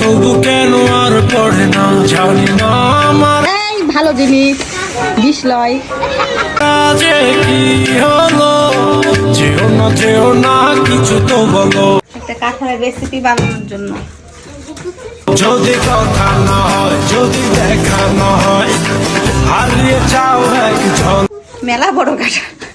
তবু কেন আর পড়ে না? জানি না আমার এই ভালো জিনিস বিষ লয় কাজে কি হলো? যেও না যেও না কিছু তো বলো। একটা কাঁঠালের রেসিপি বানানোর জন্য। যদি কথা না হয় যদি দেখা না হয় হারিয়ে যাও এক মেলা বড় কাঁঠাল। এক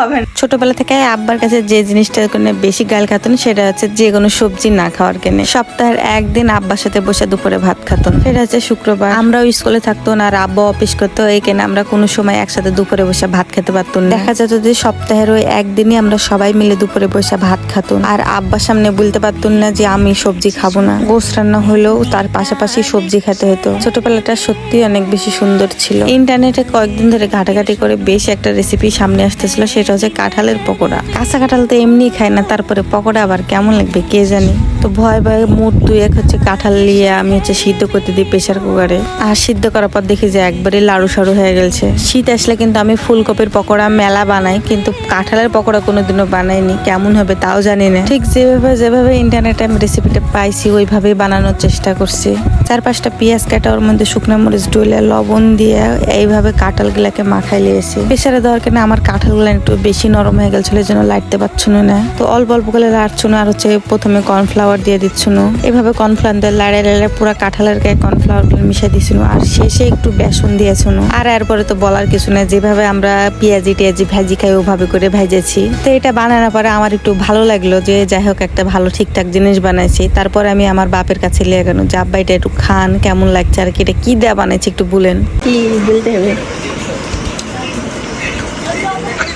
হবে ছোটবেলা থেকে আব্বার কাছে যে জিনিসটা কোনো বেশি গাল খাতন, সেটা হচ্ছে যে কোনো সবজি না খাওয়ার কেনে। সপ্তাহের একদিন আব্বার সাথে বসে দুপুরে ভাত খাতন। সেটা হচ্ছে শুক্রবার। আমরাও স্কুলে থাকতো না আর আব্বা অফিস করতো, এই কেনে আমরা কোনো সময় একসাথে দুপুরে বসে ভাত খেতে পারতাম না। দেখা যেত যে সপ্তাহের ওই একদিনই আমরা সবাই মিলে দুপুরে বসে ভাত খাতুন। আর আব্বার সামনে বলতে পারতুন না যে আমি সবজি খাব না। গোস রান্না হলেও তার পাশাপাশি সবজি খেতে হতো। ছোটবেলাটা সত্যি অনেক বেশি সুন্দর ছিল। ইন্টারনেটে কয়েকদিন ধরে ঘাটাঘাটি করে বেশ একটা রেসিপি সামনে আসতেছিল সেটা হচ্ছে কাঁঠালের পকোড়া। কাঁচা কাঁঠাল তো এমনি খায় না, তারপরে পকোড়া আবার কেমন লাগবে কে জানি? তো ভয় ভয়ে মুড দুই এক হচ্ছে কাঁঠাল নিয়ে আমি হচ্ছে সিদ্ধ করতে দিই প্রেশার কুকারে আর সিদ্ধ করার পর দেখি যে একবারে লাড়ু সাড়ু হয়ে গেছে শীত আসলে কিন্তু আমি ফুলকপির পকোড়া মেলা বানাই, কিন্তু কাঁঠালের পকোড়া কোনোদিনও বানাইনি। কেমন হবে তাও জানি না। ঠিক যেভাবে যেভাবে ইন্টারনেটে আমি রেসিপিটা পাইছি, ওইভাবেই বানানোর চেষ্টা করছি। চার পাঁচটা পেঁয়াজ কাটা, ওর মধ্যে শুকনো মরিচ ডলে, লবণ দিয়ে এইভাবে কাঁঠালগুলাকে মাখাই লিয়েছি প্রেশারে দেওয়ার কেন আমার কাঁঠালগুলো একটু বেশি নরম হয়ে গেছিল জন্য লাইটতে পারছিল না। তো অল্প অল্প করে লাড়ছিল, আর হচ্ছে প্রথমে কর্নফ্লাওয়ার দিয়ে দিচ্ছিল। এভাবে কর্নফ্লাওয়ার দিয়ে লাড়ে লাড়ে পুরো কাঁঠালের গায়ে কর্নফ্লাওয়ারগুলো মিশিয়ে দিছিল আর শেষে একটু বেসন দিয়েছিল। আর এরপরে তো বলার কিছু না যেভাবে আমরা পেঁয়াজি টিয়াজি ভাজি খাই, ওভাবে করে ভেজেছি। তো এটা বানানোর পরে আমার একটু ভালো লাগল যে, যাই হোক, একটা ভালো ঠিকঠাক জিনিস বানাইছি। তারপর আমি আমার বাপের কাছে লিয়ে গেল যে, আব্বা, এটা একটু খান, কেমন লাগছে? আর কি, এটা কি দেয়া বানাইছি একটু বলেন? কি বলতে হবে?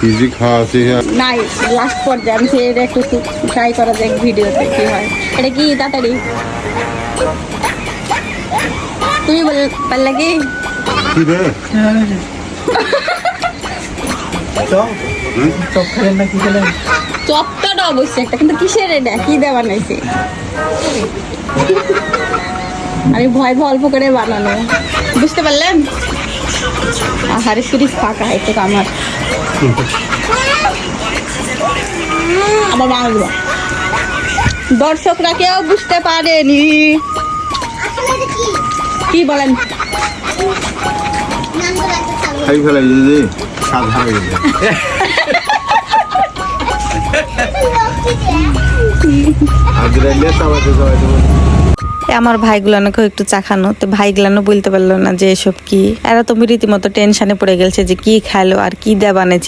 ইজি খাওয়া আছে নাই লাস্ট পর্যায়ে আমি সে একটু ট্রাই করা যাক ভিডিওতে কি হয়। এটা কি তাড়াতাড়ি? তুমি বল পারলে কি? কি রে? চপটা অবশ্যই একটা কিন্তু কিসের এটা? কি দেওয়া আমি ভয় ভয় অল্প করে বানানো। বুঝতে পারলেন? আহারে সিরিজ ফাঁকা একটু আমার। বাংলা দর্শকরা কেউ বুঝতে পারেনি। কি বলেন? খাই ফেলাই যে স্বাদ হারিয়ে আজ রাইলে সবাই সবাই তো এ আমার ভাইগুলানকেও একটু চাখানো তো ভাইগুলানো বলতে পারল না যে এসব কি। এরা তো রীতিমতো টেনশনে পড়ে গেছে যে কি খাইলো আর কি দেয়া বানাইছে।